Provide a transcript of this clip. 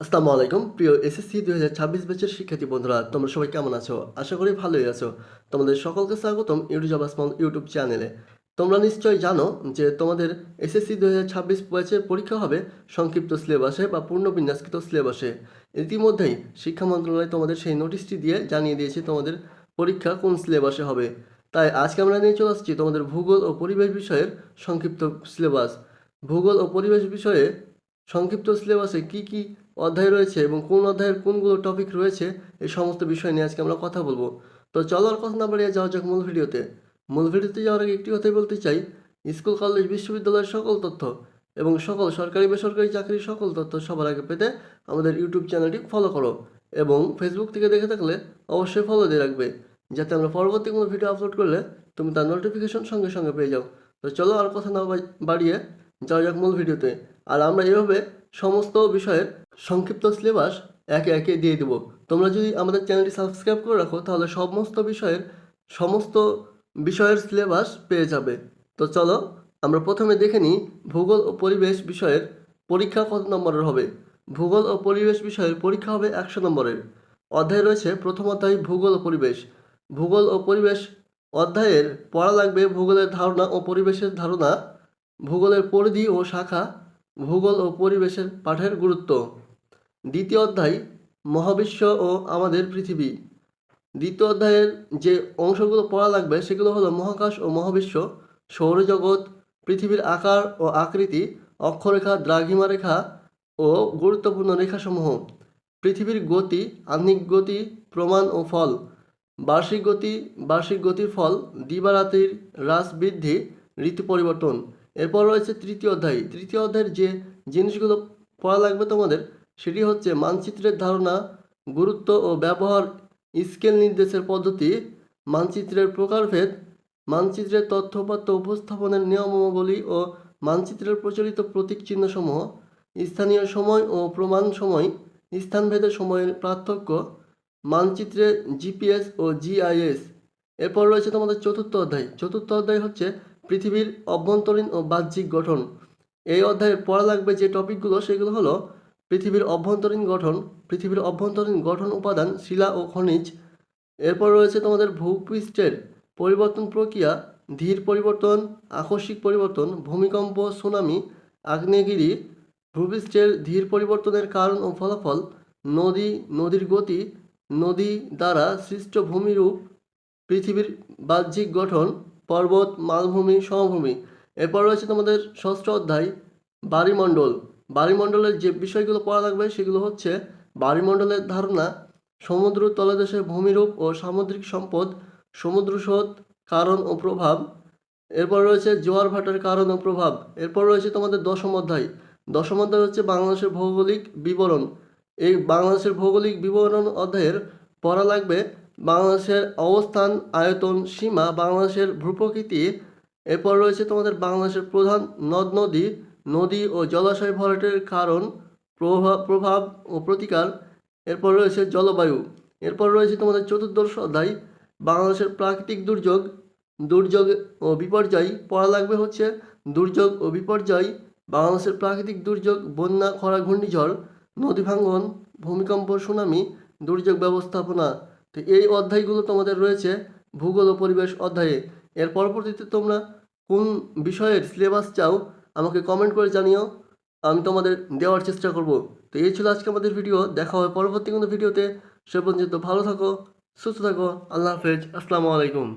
আসসালামু আলাইকুম। প্রিয় এসএসসি দুই হাজার ছাব্বিশ ব্যাচের শিক্ষার্থী বন্ধুরা, তোমরা সবাই কেমন আছো? আশা করি ভালোই আছো। তোমাদের সকলকে স্বাগতম ইউটিউব জব ইউটিউব চ্যানেলে তোমরা নিশ্চয়ই জানো যে তোমাদের এসএসসি দুই হাজার ছাব্বিশ ব্যাচের পরীক্ষা হবে সংক্ষিপ্ত সিলেবাসে বা পূর্ণ বিন্যাসকৃত সিলেবাসে। ইতিমধ্যেই শিক্ষা মন্ত্রণালয় তোমাদের সেই নোটিশটি দিয়ে জানিয়ে দিয়েছে তোমাদের পরীক্ষা কোন সিলেবাসে হবে। তাই আজকে আমরা নিয়ে চলে আসছি তোমাদের ভূগোল ও পরিবেশ বিষয়ের সংক্ষিপ্ত সিলেবাস। ভূগোল ও পরিবেশ বিষয়ে সংক্ষিপ্ত সিলেবাসে কি কি অধ্যায় রয়েছে এবং কোন অধ্যায়ের কোনগুলো টপিক রয়েছে, এই সমস্ত বিষয় নিয়ে আজকে আমরা কথা বলব। তো চলো আর কথা না বাড়িয়ে যাওয়া যাক মূল ভিডিওতে। মূল ভিডিওতে যাওয়ার আগে একটি কথাই বলতে চাই, স্কুল কলেজ বিশ্ববিদ্যালয়ের সকল তথ্য এবং সকল সরকারি, বেসরকারি চাকরির সকল তথ্য সবার আগে পেতে আমাদের ইউটিউব চ্যানেলটি ফলো করো এবং ফেসবুক থেকে দেখে থাকলে অবশ্যই ফলো দিয়ে রাখবে, যাতে আমরা পরবর্তী কোনো ভিডিও আপলোড করলে তুমি তার নোটিফিকেশন সঙ্গে সঙ্গে পেয়ে যাও। তো চলো আর কথা না বাড়িয়ে যাওয়া যাক মূল ভিডিওতে। আর আমরা এভাবে সমস্ত বিষয়ের সংক্ষিপ্ত সিলেবাস একে একে দিয়ে দেব। তোমরা যদি আমাদের চ্যানেলটি সাবস্ক্রাইব করে রাখো, তাহলে সমস্ত বিষয়ের সমস্ত বিষয়ের সিলেবাস পেয়ে যাবে। তো চলো, আমরা প্রথমে দেখে নিই ভূগোল ও পরিবেশ বিষয়ের পরীক্ষা কত নম্বরের হবে। ভূগোল ও পরিবেশ বিষয়ের পরীক্ষা হবে একশো নম্বরের। অধ্যায় রয়েছে প্রথম অধ্যায় ভূগোল ও পরিবেশ। ভূগোল ও পরিবেশ অধ্যায়ের পড়া লাগবে ভূগোলের ধারণা ও পরিবেশের ধারণা, ভূগোলের পরিধি ও শাখা, ভূগোল ও পরিবেশের পাঠের গুরুত্ব। দ্বিতীয় অধ্যায়, মহাবিশ্ব ও আমাদের পৃথিবী। দ্বিতীয় অধ্যায়ের যে অংশগুলো পড়া লাগবে, সেগুলো হলো মহাকাশ ও মহাবিশ্ব, সৌরজগৎ, পৃথিবীর আকার ও আকৃতি, অক্ষরেখা দ্রাঘিমা রেখা ও গুরুত্বপূর্ণ রেখাসমূহ। পৃথিবীর গতি, আহ্নিক গতি, প্রমাণ ও ফল। বার্ষিক গতি, বার্ষিক গতির ফল, দিবারাত্রির হ্রাস বৃদ্ধি, ঋতু পরিবর্তন। এরপর রয়েছে তৃতীয় অধ্যায়। তৃতীয় অধ্যায়ের যে জিনিসগুলো পড়া লাগবে তোমাদের সেটি হচ্ছে মানচিত্রের ধারণা, গুরুত্ব ও ব্যবহার, স্কেল নির্দেশের পদ্ধতি, মানচিত্রের প্রকারভেদ, মানচিত্রের তথ্যপাত্র উপস্থাপনের নিয়মাবলী ও মানচিত্রের প্রচলিত প্রতীক চিহ্নসমূহ, স্থানীয় সময় ও প্রমাণ সময় স্থানভেদে সময়ের পার্থক্য, মানচিত্রে জিপিএস ও জিআইএস। এরপর রয়েছে তোমাদের চতুর্থ অধ্যায়। চতুর্থ অধ্যায় হচ্ছে পৃথিবীর অভ্যন্তরীণ ও বাহ্যিক গঠন। এই অধ্যায়ে পড়া লাগবে যে টপিকগুলো, সেগুলো হলো পৃথিবীর অভ্যন্তরীণ গঠন, পৃথিবীর অভ্যন্তরীণ গঠন উপাদান, শিলা ও খনিজ। এরপর রয়েছে তোমাদের ভূপৃষ্ঠের পরিবর্তন প্রক্রিয়া, ধীর পরিবর্তন, আকস্মিক পরিবর্তন, ভূমিকম্প, সুনামি, আগ্নেয়গিরি। ভূপৃষ্ঠের ধীর পরিবর্তনের কারণ ও ফলাফল, নদী, নদীর গতি, নদী দ্বারা সৃষ্ট ভূমিরূপ, পৃথিবীর বাহ্যিক গঠন, পর্বত, মালভূমি, সমভূমি। এরপর রয়েছে তোমাদের ষষ্ঠ অধ্যায় বায়ুমণ্ডল বায়ুমণ্ডলের যে বিষয়গুলো পড়া লাগবে সেগুলো হচ্ছে বায়ুমণ্ডলের ধারণা, সমুদ্র তলদেশে ভূমিরূপ ও সামুদ্রিক সম্পদ, সমুদ্র স্রোত, কারণ ও প্রভাব। এরপর রয়েছে জোয়ার ভাটার কারণ ও প্রভাব। এরপর রয়েছে তোমাদের দশম অধ্যায়। দশম অধ্যায় হচ্ছে বাংলাদেশের ভৌগোলিক বিবরণ। এই বাংলাদেশের ভৌগোলিক বিবরণ অধ্যায়ের পড়া লাগবে বাংলাদেশের অবস্থান, আয়তন, সীমা, বাংলাদেশের ভূপ্রকৃতি। এরপর রয়েছে তোমাদের বাংলাদেশের প্রধান নদ নদী নদী ও জলাশয় ভরাটের কারণ প্রভাব প্রভাব ও প্রতিকার। এরপর রয়েছে জলবায়ু। এরপর রয়েছে তোমাদের চতুর্দশ অধ্যায়, বাংলাদেশের প্রাকৃতিক দুর্যোগ দুর্যোগ ও বিপর্যয়। পড়া লাগবে হচ্ছে, দুর্যোগ ও বিপর্যয়, বাংলাদেশের প্রাকৃতিক দুর্যোগ, বন্যা, খরা, ঘূর্ণিঝড়, নদী ভাঙ্গন ভূমিকম্প, সুনামি, দুর্যোগ ব্যবস্থাপনা। তো এই অধ্যায়গুলো তোমাদের রয়েছে ভূগোল ও পরিবেশ অধ্যায়ে। এর পরবর্তীতে তোমরা কোন বিষয়ের সিলেবাস চাও আমাকে কমেন্ট করে জানিও। আমি তোমাদের দেওয়ার চেষ্টা করব। তো এই ছিল আজকে আমাদের ভিডিও দেখা হবে পরবর্তী কোনো ভিডিওতে সে পর্যন্ত ভালো থাকো, সুস্থ থাকো। আল্লাহ হাফেজ। আসসালামু আলাইকুম।